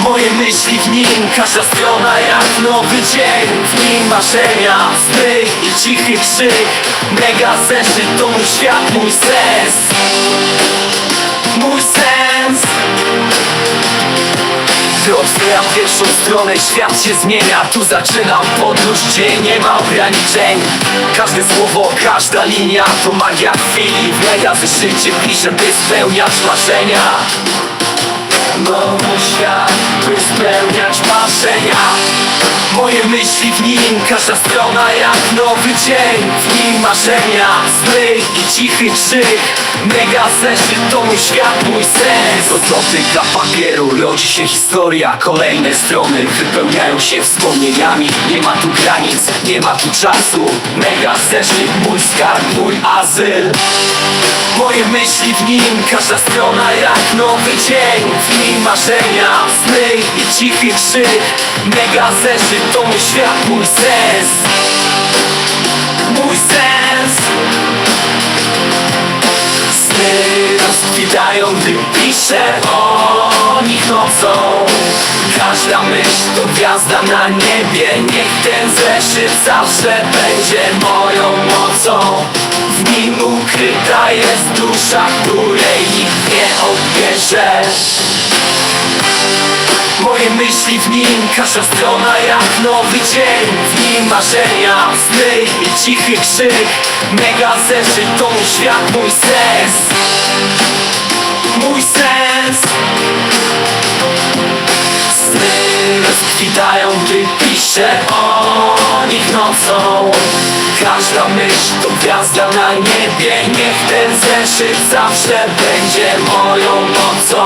Moje myśli w nim, każda strona jak nowy dzień. W nim marzenia, sny i cichy krzyk. Mega zeszyt to mój świat, mój sens. Mój sens. Gdy otwieram pierwszą stronę, świat się zmienia. Tu zaczynam podróż, gdzie nie ma ograniczeń. Każde słowo, każda linia to magia chwili. W mega zeszycie piszę, by spełniać marzenia. By spełniać marzenia Myśli w nim, każda strona jak nowy dzień. W nim marzenia, sny i cichy krzyk. Mega zeszyt to mój świat, mój sens. Od dotyka papieru rodzi się historia. Kolejne strony wypełniają się wspomnieniami. Nie ma tu granic, nie ma tu czasu. Mega zeszyt, mój skarb, mój azyl. Moje myśli w nim, każda strona jak nowy dzień. W nim marzenia, sny i cichy krzyk. Mega zeszyt to mój świat, mój sens. Mój sens. Sny rozkwitają, gdy piszę o nich nocą. Każda myśl to gwiazda na niebie. Niech ten zeszyt zawsze będzie moją mocą. W nim ukryta jest dusza, której nikt nie odbierze Moje myśli w nim, każda strona jak nowy dzień. W nim marzenia, sny i cichy krzyk. Mega zeszyt to mój świat, mój sens. Mój sens. Sny rozkwitają, gdy piszę o nich nocą. Każda myśl to gwiazda na niebie. Niech ten zeszyt zawsze będzie moją mocą